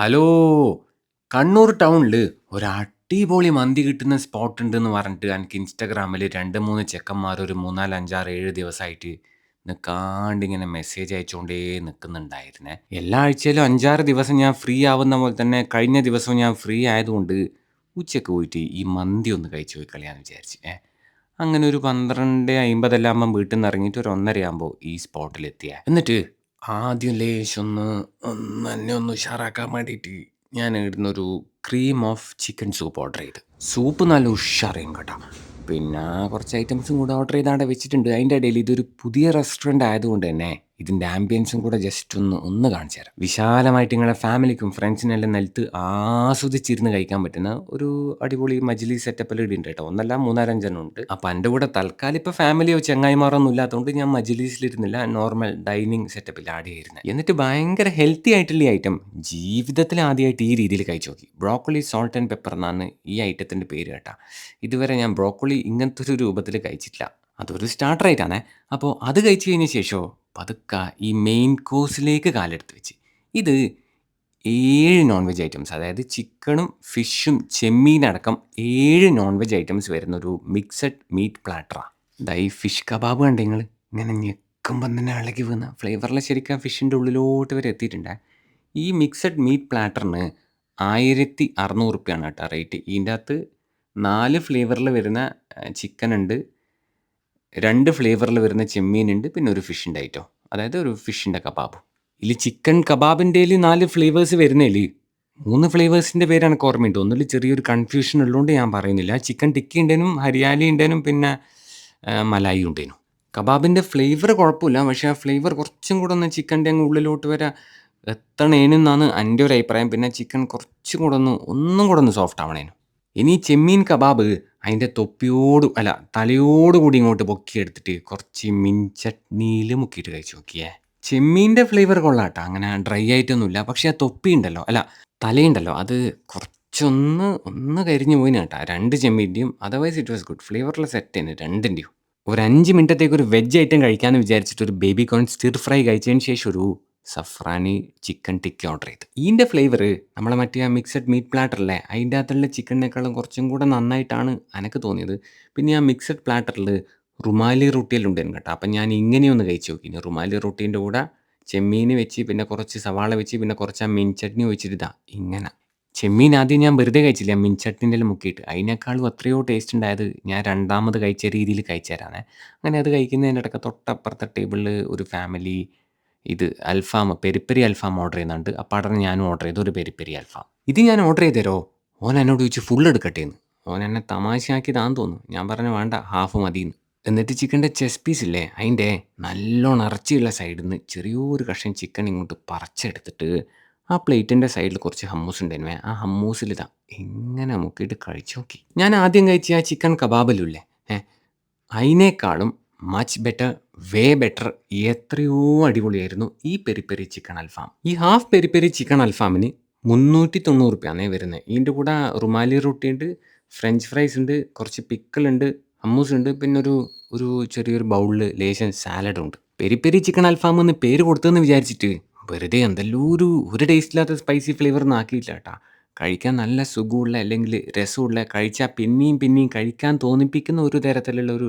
Hello Kannur ടൗണിൽ ഒരു അടിപൊളി മന്തി കിട്ടുന്ന സ്പോട്ട് ഉണ്ടെന്ന് പറഞ്ഞിട്ട് എനിക്ക് ഇൻസ്റ്റാഗ്രാമിൽ രണ്ട് മൂന്ന് ചെക്കന്മാർ ഒരു മൂന്നാൽ അഞ്ചാറ് ഏഴ് ദിവസമായിട്ട് നിൽക്കാണ്ട് ഇങ്ങനെ മെസ്സേജ് അയച്ചുകൊണ്ടേ നിൽക്കുന്നുണ്ടായിരുന്നേ എല്ലാ ആഴ്ചയിലും അഞ്ചാറ് ദിവസം ഞാൻ ഫ്രീ ആവുന്ന പോലെ തന്നെ കഴിഞ്ഞ ദിവസവും ഞാൻ ഫ്രീ ആയതുകൊണ്ട് ഉച്ചയ്ക്ക് പോയിട്ട് ഈ മന്തി ഒന്ന് കഴിച്ചു പോയി കളിയാന്ന് വിചാരിച്ച്. ഏ അങ്ങനെ ഒരു പന്ത്രണ്ട് അമ്പതെല്ലാം വീട്ടിൽ നിന്ന് ഇറങ്ങിയിട്ട് ഒരു ഒന്നരയാകുമ്പോൾ ഈ സ്പോട്ടിലെത്തിയ. എന്നിട്ട് ആദ്യം ലേശം ഒന്ന് ഒന്ന് എന്നെ ഒന്ന് ഉഷാറാക്കാൻ വേണ്ടിയിട്ട് ഞാൻ ഇടുന്നൊരു cream of chicken soup order ചെയ്ത്. സൂപ്പ് നല്ല ഉഷാറിയും കേട്ടോ. പിന്നെ കുറച്ച് ഐറ്റംസും കൂടെ ഓർഡർ ചെയ്താണ്ട് വെച്ചിട്ടുണ്ട്. അതിന്റെ ഇടയിൽ ഇതൊരു പുതിയ റെസ്റ്റോറന്റ് ആയതുകൊണ്ട് തന്നെ ഇതിന്റെ ആംബിയൻസും കൂടെ ജസ്റ്റ് ഒന്ന് ഒന്ന് കാണിച്ചു തരാം. വിശാലമായിട്ട് നിങ്ങളുടെ ഫാമിലിക്കും ഫ്രണ്ട്സിനെല്ലാം നിലത്ത് ആസ്വദിച്ചിരുന്ന് കഴിക്കാൻ പറ്റുന്ന ഒരു അടിപൊളി മജ്ലി സെറ്റപ്പിൽ ഇടുന്നുണ്ട് കേട്ടോ. ഒന്നല്ല മൂന്നാലഞ്ചെണ്ണം ഉണ്ട്. അപ്പം എന്റെ കൂടെ തൽക്കാലം ഇപ്പോൾ ഫാമിലിയോ ചെങ്ങായിമാറൊന്നും ഇല്ലാത്തതുകൊണ്ട് ഞാൻ മജിലീസിലിരുന്നില്ല നോർമൽ ഡൈനിങ് സെറ്റപ്പിൽ ആഡ് ചെയ്യുന്നത് എന്നിട്ട് ഭയങ്കര ഹെൽത്തി ആയിട്ടുള്ള ഈ ഐറ്റം ജീവിതത്തിൽ ആദ്യമായിട്ട് ഈ രീതിയിൽ കഴിച്ചു നോക്കി. ബ്രോക്കോളി സോൾട്ട് ആൻഡ് പെപ്പർ എന്നാണ് ഈ ഐറ്റത്തിന്റെ പേര് കേട്ടോ. ഇതുവരെ ഞാൻ ബ്രോക്കോളി ഇങ്ങനത്തെ ഒരു രൂപത്തിൽ കഴിച്ചിട്ടില്ല. അതൊരു സ്റ്റാർട്ടർ ആയിട്ടാണേ അപ്പോൾ അത് കഴിച്ച് കഴിഞ്ഞ ശേഷമോ പതുക്കെ ഈ മെയിൻ കോഴ്സിലേക്ക് കാലെടുത്ത് വെച്ച്. ഇത് ഏഴ് നോൺ വെജ് ഐറ്റംസ് അതായത് ചിക്കണും ഫിഷും ചെമ്മീനടക്കം ഏഴ് നോൺ വെജ് ഐറ്റംസ് വരുന്ന ഒരു മിക്സഡ് മീറ്റ് പ്ലാറ്ററാണ് ദൈ ഫിഷ് കബാബ് കണ്ടേ നിങ്ങൾ ഇങ്ങനെ ഞെക്കുമ്പം തന്നെ ഇളകി വീണ. ഫ്ലേവറിൽ ശരിക്കും ആ ഫിഷിന്റെ ഉള്ളിലോട്ട് വരെ എത്തിയിട്ടുണ്ട്. ഈ മിക്സഡ് മീറ്റ് പ്ലാറ്ററിന് ആയിരത്തി അറുന്നൂറ് റുപ്യാണ് കേട്ടോ റേറ്റ് ഇതിന്റെ അകത്ത് നാല് ഫ്ലേവറിൽ വരുന്ന ചിക്കൻ ഉണ്ട്. രണ്ട് ഫ്ലേവറിൽ വരുന്ന ചെമ്മീനുണ്ട് പിന്നെ ഒരു ഫിഷിന്റെ ഐറ്റം അതായത് ഒരു ഫിഷിന്റെ കബാബ്. ഇതിൽ ചിക്കൻ കബാബിന്റെ നാല് ഫ്ലേവേഴ്സ് വരുന്നതിൽ മൂന്ന് ഫ്ലേവേഴ്സിന്റെ പേരാണ് ഓർമ്മയുണ്ട്. ഒന്നിൽ ചെറിയൊരു കൺഫ്യൂഷൻ ഉള്ളതുകൊണ്ട് ഞാൻ പറയുന്നില്ല. ചിക്കൻ ടിക്കി ഉണ്ടേനും ഹരിയാലി ഉണ്ടേനും പിന്നെ മലായി ഉണ്ടേനും. കബാബിന്റെ ഫ്ലേവർ കുഴപ്പമില്ല. പക്ഷേ ആ ഫ്ലേവർ കുറച്ചും കൂടെ ഒന്ന് ചിക്കന്റെ അങ്ങ് ഉള്ളിലോട്ട് വരെ എത്തണേനെന്നാണ് എന്റെ ഒരു അഭിപ്രായം. പിന്നെ ചിക്കൻ കുറച്ചും കൂടെ ഒന്ന് ഒന്നും കൂടെ ഒന്ന് സോഫ്റ്റ് ആവണേനും. ഇനി ചെമ്മീൻ കബാബ്. അതിന്റെ തൊപ്പിയോട് അല്ല തലയോട് കൂടി ഇങ്ങോട്ട് പൊക്കിയെടുത്തിട്ട് കുറച്ച് മിൻ ചട്നിയിൽ മുക്കിയിട്ട് കഴിച്ച് നോക്കിയേ. ചെമ്മീന്റെ ഫ്ലേവർ കൊള്ളാട്ടോ. അങ്ങനെ ഡ്രൈ ആയിട്ടൊന്നുമില്ല. പക്ഷേ ആ തൊപ്പി ഉണ്ടല്ലോ. അല്ല തലയുണ്ടല്ലോ. അത് കുറച്ചൊന്ന് ഒന്ന് കരിഞ്ഞു പോയിന് കേട്ടോ. രണ്ട് ചെമ്മീന്റെയും അതർവൈസ് ഇറ്റ് വാസ് ഗുഡ് ഫ്ലേവറുള്ള സെറ്റ് തന്നെ രണ്ടിന്റെയും. ഒരു അഞ്ച് മിനിറ്റത്തേക്ക് ഒരു വെജ് ഐറ്റം കഴിക്കാമെന്ന് വിചാരിച്ചിട്ട് ഒരു ബേബി കോൺ സ്റ്റിർ ഫ്രൈ കഴിച്ചതിന് ശേഷം ഒരു സഫ്രാനി ചിക്കൻ ടിക്ക ഓർഡർ ചെയ്ത്. ഇതിന്റെ ഫ്ലേവർ നമ്മളെ മറ്റേ ആ മിക്സഡ് മീറ്റ് പ്ലാറ്ററിലെ അതിന്റെ അകത്തുള്ള ചിക്കനേക്കാളും കുറച്ചും കൂടെ നന്നായിട്ടാണ് എനിക്ക് തോന്നിയത്. പിന്നെ ആ മിക്സഡ് പ്ലാറ്ററിൽ റുമാലി റൊട്ടിയിലുണ്ടായിരുന്നു കേട്ടോ. അപ്പം ഞാൻ ഇങ്ങനെയൊന്ന് കഴിച്ച് നോക്കി. റുമാലി റൊട്ടീന്റെ കൂടെ ചെമ്മീൻ വെച്ച് പിന്നെ കുറച്ച് സവാള വെച്ച് പിന്നെ കുറച്ച് ആ മിൻചട്നി വെച്ചിട്ട് ഇതാ ഇങ്ങനെ. ചെമ്മീൻ ആദ്യം ഞാൻ വെറുതെ കഴിച്ചില്ല മിൻചട്നിന്റെ മുക്കിയിട്ട്. അതിനേക്കാളും അത്രയോ ടേസ്റ്റ് ഉണ്ടായത് ഞാൻ രണ്ടാമത് കഴിച്ച രീതിയിൽ കഴിച്ചു തരാനേ അങ്ങനെ അത് കഴിക്കുന്നതിന്റെ ഇടയ്ക്ക് തൊട്ടപ്പുറത്തെ ടേബിളിൽ ഒരു ഫാമിലി ഇത് അൽഫാം പെരിപ്പെരി അൽഫാം ഓർഡർ ചെയ്യുന്നുണ്ട്. അപ്പോൾ അവിടെ ഞാനും ഓർഡർ ചെയ്തു. ഒരു പെരിപ്പെരി അൽഫാം. ഇത് ഞാൻ ഓർഡർ ചെയ്ത് തരോ ഓൻ എന്നോട് ചോദിച്ചു ഫുൾ എടുക്കട്ടെ എന്ന് ഓൻ എന്നെ തമാശയാക്കിയതാന്ന് തോന്നുന്നു. ഞാൻ പറഞ്ഞു വേണ്ട ഹാഫ് മതിയെന്ന് എന്നിട്ട് ചിക്കന്റെ ചെസ് പീസ് ഇല്ലേ അതിന്റെ നല്ലോണം ഇറച്ചിയുള്ള സൈഡിൽ നിന്ന് ചെറിയൊരു കഷ്ണം ചിക്കൻ ഇങ്ങോട്ട് പറിച്ചെടുത്തിട്ട് ആ പ്ലേറ്റിന്റെ സൈഡിൽ കുറച്ച് ഹമ്മൂസ് ഉണ്ടായിരുന്നേ ആ ഹമ്മൂസിൽ ഇതാ ഇങ്ങനെ മുക്കിയിട്ട് കഴിച്ചു നോക്കി. ഞാൻ ആദ്യം കഴിച്ച ആ ചിക്കൻ കബാബിലുല്ലേ ഏഹ് അതിനേക്കാളും മച്ച് ബെറ്റർ വേ ബെറ്റർ. എത്രയോ അടിപൊളിയായിരുന്നു ഈ പെരി പെരി ചിക്കൻ അൽഫാം. ഈ ഹാഫ് പെരി പെരി ചിക്കൻ അൽഫാമിന് മുന്നൂറ്റി തൊണ്ണൂറ് റുപ്യാണേ വരുന്നത് ഇതിന്റെ കൂടെ റുമാലി റൊട്ടി ഉണ്ട് ഫ്രഞ്ച് ഫ്രൈസ് ഉണ്ട് കുറച്ച് പിക്കിൾ ഉണ്ട് ഹമ്മൂസ് ഉണ്ട് പിന്നെ ഒരു ഒരു ചെറിയൊരു ബൗളിൽ ലേശം സാലഡും ഉണ്ട്. പെരി പെരി ചിക്കൻ അൽഫാം എന്ന് പേര് കൊടുത്തതെന്ന് വിചാരിച്ചിട്ട് വെറുതെ എന്തെല്ലോ ഒരു ഒരു ടേസ്റ്റ് ഇല്ലാത്ത സ്പൈസി ഫ്ലേവർ ഒന്നും ആക്കിയില്ല കേട്ടാ. കഴിക്കാൻ നല്ല സുഖമുള്ള അല്ലെങ്കിൽ രസമുള്ള കഴിച്ചാൽ പിന്നെയും പിന്നെയും കഴിക്കാൻ തോന്നിപ്പിക്കുന്ന ഒരു തരത്തിലുള്ള ഒരു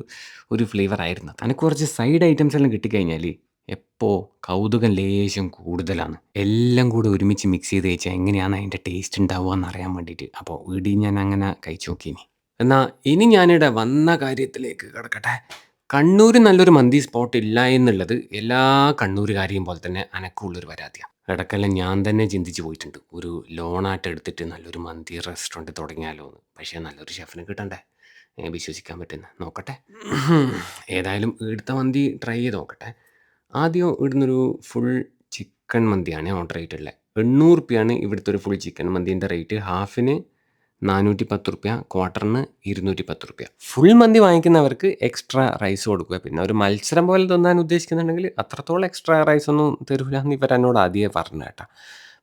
ഒരു ഫ്ലേവർ ആയിരുന്നു. തനിക്ക് കുറച്ച് സൈഡ് ഐറ്റംസ് എല്ലാം കിട്ടിക്കഴിഞ്ഞാൽ എപ്പോൾ കൗതുകം ലേശം കൂടുതലാണ്. എല്ലാം കൂടെ ഒരുമിച്ച് മിക്സ് ചെയ്ത് കഴിച്ചാൽ എങ്ങനെയാണ് അതിന്റെ ടേസ്റ്റ് ഉണ്ടാവുക എന്ന് അറിയാൻ വേണ്ടിയിട്ട്. അപ്പോൾ വീടി ഞാൻ അങ്ങനെ കഴിച്ചു നോക്കിനി എന്നാൽ ഇനി ഞാനിവിടെ വന്ന കാര്യത്തിലേക്ക് കിടക്കട്ടെ. കണ്ണൂർ നല്ലൊരു മന്തി സ്പോട്ട് ഇല്ല എന്നുള്ളത് എല്ലാ കണ്ണൂരുകാരെയും പോലെ തന്നെ അനക്കുള്ളൊരു പരാതിയാണ് ഇടയ്ക്കെല്ലാം ഞാൻ തന്നെ ചിന്തിച്ച് പോയിട്ടുണ്ട്. ഒരു ലോണായിട്ട് എടുത്തിട്ട് നല്ലൊരു മന്തി റെസ്റ്റോറന്റ് തുടങ്ങിയാലോ എന്ന് പക്ഷേ നല്ലൊരു ഷെഫിനെ കിട്ടണ്ടേ? ഏ, വിശ്വസിക്കാൻ പറ്റുന്ന. നോക്കട്ടെ. ഏതായാലും ഇവിടുത്തെ മന്തി ട്രൈ ചെയ്ത് നോക്കട്ടെ. ആദ്യം ഇവിടുന്നൊരു ഫുൾ ചിക്കൻ മന്തിയാണ് ഓർഡർ ചെയ്തിട്ടുള്ളത് എണ്ണൂറ് റുപ്യാണ് ഇവിടുത്തെ ഒരു ഫുൾ ചിക്കൻ മന്തിന്റെ റേറ്റ് ഹാഫിന് നാനൂറ്റി പത്ത് റുപ്യ ക്വാർട്ടറിന് ഇരുന്നൂറ്റി പത്ത് റുപ്യ ഫുൾ മന്തി വാങ്ങിക്കുന്നവർക്ക് എക്സ്ട്രാ റൈസ് കൊടുക്കുക. പിന്നെ ഒരു മത്സരം പോലെ തന്നാൻ ഉദ്ദേശിക്കുന്നുണ്ടെങ്കിൽ അത്രത്തോളം എക്സ്ട്രാ റൈസ് ഒന്നും തരൂല എന്ന് ഇവർ എന്നോട് ആദ്യമേ പറഞ്ഞു കേട്ടാ.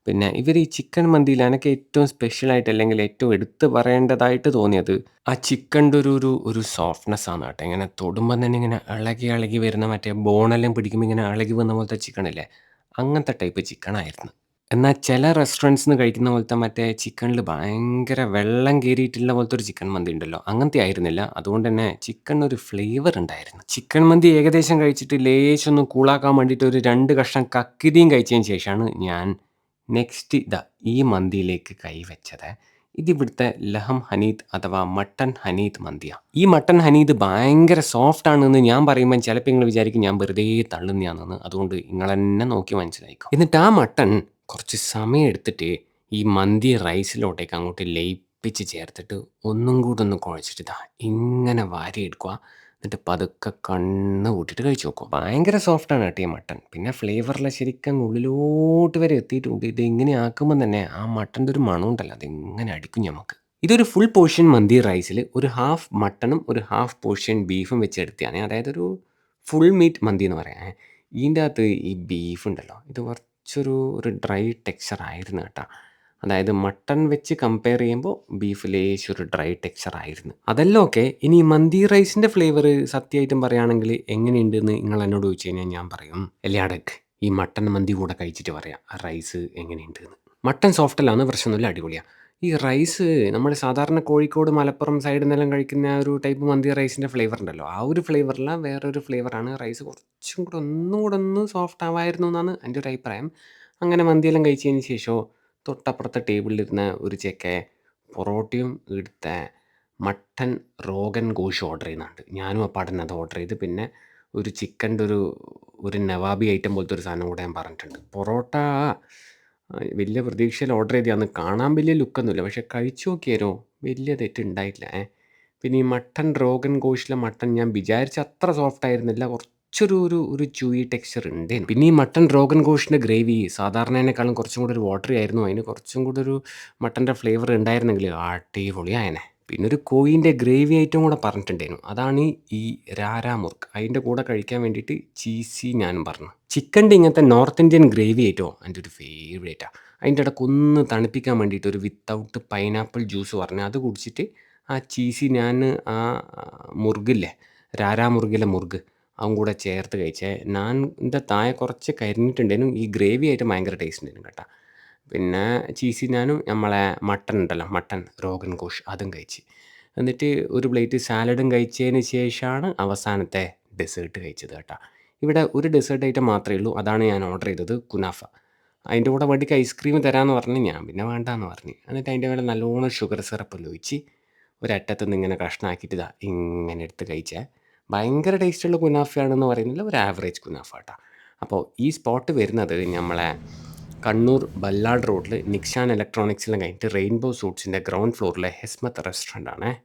പിന്നെ ഇവർ ഈ ചിക്കൻ മന്തിയിൽ എനിക്ക് ഏറ്റവും സ്പെഷ്യലായിട്ട് അല്ലെങ്കിൽ ഏറ്റവും എടുത്ത് പറയേണ്ടതായിട്ട് തോന്നിയത് ആ ചിക്കന്റെ ഒരു ഒരു ഒരു സോഫ്റ്റ്നെസ് ആണ് കേട്ടോ. ഇങ്ങനെ തൊടുമ്പോൾ തന്നെ ഇങ്ങനെ ഇളകി ഇളകി വരുന്ന മറ്റേ ബോണെല്ലാം പിടിക്കുമ്പോൾ ഇങ്ങനെ ഇളകി വന്ന പോലത്തെ ചിക്കനില്ലേ? അങ്ങനത്തെ ടൈപ്പ് ചിക്കനായിരുന്നു. എന്നാ ചില റെസ്റ്റോറന്റ്സ്‌ന്ന് കഴിക്കുന്ന പോലത്തെ മറ്റേ ചിക്കനിൽ ഭയങ്കര വെള്ളം കേറിയിട്ടുള്ള പോലത്തെ ഒരു ചിക്കൻ മന്തി ഉണ്ടല്ലോ. അങ്ങനത്തെ ആയിരുന്നില്ല. അതുകൊണ്ട് തന്നെ ചിക്കനൊരു ഫ്ലേവർ ഉണ്ടായിരുന്നു. ചിക്കൻ മന്തി ഏകദേശം കഴിച്ചിട്ട് ലേശം ഒന്ന് കൂളാക്കാൻ വേണ്ടിയിട്ട് ഒരു രണ്ട് കഷ്ണം കക്കിരിയും കഴിച്ചതിന് ശേഷമാണ് ഞാൻ നെക്സ്റ്റ് ഇതാ ഈ മന്തിയിലേക്ക് കൈവച്ചത്. ഇതിവിടുത്തെ ലഹം ഹനീത് അഥവാ മട്ടൻ ഹനീത് മന്തിയാ. ഈ മട്ടൻ ഹനീത് ഭയങ്കര സോഫ്റ്റ് ആണെന്ന് ഞാൻ പറയുമ്പം ചിലപ്പോൾ നിങ്ങൾ വിചാരിക്കും ഞാൻ വെറുതെ തള്ളുന്നയാണെന്ന്. അതുകൊണ്ട് ഇങ്ങളെന്നെ നോക്കി മനസ്സിലാക്കിക്കോ. എന്നിട്ട് ആ മട്ടൺ കുറച്ച് സമയം എടുത്തിട്ട് ഈ മന്തി റൈസിലോട്ടേക്ക് അങ്ങോട്ട് ലയിപ്പിച്ച് ചേർത്തിട്ട് ഒന്നും കൂടെ ഒന്ന് കുഴച്ചിട്ട് ഇതാ ഇങ്ങനെ വാരിയെടുക്കുക. എന്നിട്ട് പതുക്കെ കണ്ണ് കൂട്ടിയിട്ട് കഴിച്ച് നോക്കുക. ഭയങ്കര സോഫ്റ്റാണ് കേട്ടോ മട്ടൺ. പിന്നെ ഫ്ലേവറിലെ ശരിക്കും ഉള്ളിലോട്ട് വരെ എത്തിയിട്ടുണ്ട്. ഇത് ഇങ്ങനെ ആക്കുമ്പോൾ തന്നെ ആ മട്ടന്റെ ഒരു മണമുണ്ടല്ലോ അതിങ്ങനെ അടിക്കും നമുക്ക് ഇതൊരു ഫുൾ പോർഷൻ മന്തി റൈസിൽ ഒരു ഹാഫ് മട്ടണും ഒരു ഹാഫ് പോർഷൻ ബീഫും വെച്ച് എടുത്തതാണ്. അതായത് ഒരു ഫുൾ മീറ്റ് മന്തി എന്ന് പറയാം. ഇതിന്റെ അകത്ത് ഈ ബീഫ് ഉണ്ടല്ലോ ഇത് കുറച്ചൊരു ഒരു ഡ്രൈ ടെക്സ്ചർ ആയിരുന്നു കേട്ടോ. അതായത് മട്ടൺ വെച്ച് കമ്പയർ ചെയ്യുമ്പോൾ ബീഫ് ഒരു ഡ്രൈ ടെക്സ്ചർ ആയിരുന്നു. അതെല്ലാം ഓക്കെ. ഇനി മന്തി റൈസിന്റെ ഫ്ലേവർ സത്യമായിട്ടും പറയുകയാണെങ്കിൽ എങ്ങനെയുണ്ടെന്ന് നിങ്ങൾ എന്നോട് ചോദിച്ചു കഴിഞ്ഞാൽ ഞാൻ പറയും എലിയാടക്ക് ഈ മട്ടൺ മന്തി കൂടെ കഴിച്ചിട്ട് പറയാം ആ റൈസ് എങ്ങനെയുണ്ടെന്ന്. മട്ടൺ സോഫ്റ്റ് അല്ലാന്ന് പ്രശ്നമൊന്നുമില്ല അടിപൊളിയാണ്. ഈ റൈസ് നമ്മൾ സാധാരണ കോഴിക്കോട്, മലപ്പുറം സൈഡിൽ നിന്നെല്ലാം കഴിക്കുന്ന ആ ഒരു ടൈപ്പ് മന്തി റൈസിന്റെ ഫ്ലേവർ ഉണ്ടല്ലോ ആ ഒരു ഫ്ലേവറല്ല വേറൊരു ഫ്ലേവറാണ്. റൈസ് കുറച്ചും കൂടെ ഒന്നും കൂടെ ഒന്ന് സോഫ്റ്റ് ആവായിരുന്നു എന്നാണ് എന്റെ ഒരു അഭിപ്രായം. അങ്ങനെ മന്തിയെല്ലാം കഴിച്ചതിന് ശേഷം തൊട്ടപ്പുറത്തെ ടേബിളിലിരുന്ന ഒരു ചെക്കൻ പൊറോട്ടയും എടുത്ത മട്ടൻ റോഗൻ ഗോഷ് ഓർഡർ ചെയ്യുന്നുണ്ട്. ഞാനും അപ്പാടന്നെ അത് ഓർഡർ ചെയ്ത് പിന്നെ ഒരു ചിക്കന്റെ ഒരു ഒരു നവാബി ഐറ്റം പോലത്തെ ഒരു സാധനം കൂടെ ഞാൻ പറഞ്ഞിട്ടുണ്ട്. പൊറോട്ട വലിയ പ്രതീക്ഷയിൽ ഓർഡർ ചെയ്തതാണ്. കാണാൻ വലിയ ലുക്കൊന്നുമില്ല. പക്ഷേ കഴിച്ചു നോക്കിയാരോ വലിയ തെറ്റ് ഏ. പിന്നെ ഈ മട്ടൻ റോഗൻ ഗോഷിലെ മട്ടൻ ഞാൻ വിചാരിച്ച അത്ര സോഫ്റ്റ് ആയിരുന്നില്ല. കുറച്ചൊരു ഒരു ഒരു ച്യൂയി ടെക്സ്ചർ ഉണ്ട് പിന്നെ ഈ മട്ടൻ റോഗൻ ഗോഷിന്റെ ഗ്രേവി സാധാരണേനേക്കാളും കുറച്ചും കൂടി ഒരു വാട്ടറി ആയിരുന്നു. അതിന് കുറച്ചും കൂടി ഒരു മട്ടന്റെ ഫ്ലേവർ ഉണ്ടായിരുന്നെങ്കിൽ അടിപൊളിയായേനെ. പിന്നെ ഒരു കോഴീന്റെ ഗ്രേവി ഐറ്റം കൂടെ പറഞ്ഞിട്ടുണ്ടായിരുന്നു. അതാണ് ഈ രാരാ മുർക്ക്. അതിന്റെ കൂടെ കഴിക്കാൻ വേണ്ടിയിട്ട് ചീസി ഞാനും പറഞ്ഞു. ചിക്കന്റെ ഇങ്ങനത്തെ നോർത്ത് ഇന്ത്യൻ ഗ്രേവി ആയിട്ടോ എന്റെ ഒരു ഫേവറേറ്റാ. അതിന്റെ ഇടയ്ക്ക് ഒന്ന് തണുപ്പിക്കാൻ വേണ്ടിയിട്ട് ഒരു വിത്തൗട്ട് പൈനാപ്പിൾ ജ്യൂസ് പറഞ്ഞ് അത് കുടിച്ചിട്ട് ആ ചീസി ഞാൻ ആ മുറുകില്ലേ രാരാ മുറുകിലെ മുറുക് അതും കൂടെ ചേർത്ത് കഴിച്ചേ. ഞാൻ എന്റെ താഴെ കുറച്ച് കരിഞ്ഞിട്ടുണ്ടേനും ഈ ഗ്രേവി ആയിട്ട് ഭയങ്കര ടേസ്റ്റ് ഉണ്ടായിരുന്നു കേട്ടോ. പിന്നെ ചീസി ഞാനും നമ്മളെ മട്ടൺ ഉണ്ടല്ലോ മട്ടൺ രോഗൻ കോഷ് അതും കഴിച്ച്. എന്നിട്ട് ഒരു പ്ലേറ്റ് സാലഡും കഴിച്ചതിന് ശേഷമാണ് അവസാനത്തെ ഡെസേർട്ട് കഴിച്ചത് കേട്ടോ. ഇവിടെ ഒരു ഡെസേർട്ട് ഐറ്റം മാത്രമേ ഉള്ളൂ. അതാണ് ഞാൻ ഓർഡർ ചെയ്തത് കുനാഫ. അതിന്റെ കൂടെ വണ്ടിക്ക് ഐസ്ക്രീം തരാമെന്ന് പറഞ്ഞ് ഞാൻ പിന്നെ വേണ്ടാന്ന് പറഞ്ഞ്. എന്നിട്ട് അതിന്റെ മേലെ നല്ലോണം ഷുഗർ സിറപ്പ് ഒഴിച്ച് ഒരറ്റത്ത് നിന്ന് ഇങ്ങനെ കഷ്ണാക്കിയിട്ട് ഇതാ ഇങ്ങനെ എടുത്ത് കഴിച്ചേ. ഭയങ്കര ടേസ്റ്റുള്ള കുനാഫയാണെന്ന് പറയുന്നില്ല. ഒരു ആവറേജ് കുനാഫ കേട്ടോ. അപ്പോൾ ഈ സ്പോട്ട് വരുന്നത് നമ്മളെ കണ്ണൂർ ബല്ലാഡ് റോഡിൽ നിക്ഷാൻ ഇലക്ട്രോണിക്സിലും കഴിഞ്ഞിട്ട് റെയിൻബോ സൂട്ട്സിന്റെ ഗ്രൗണ്ട് ഫ്ലോറിലെ ഹെസ്മത്ത് റെസ്റ്റോറന്റ് ആണേ.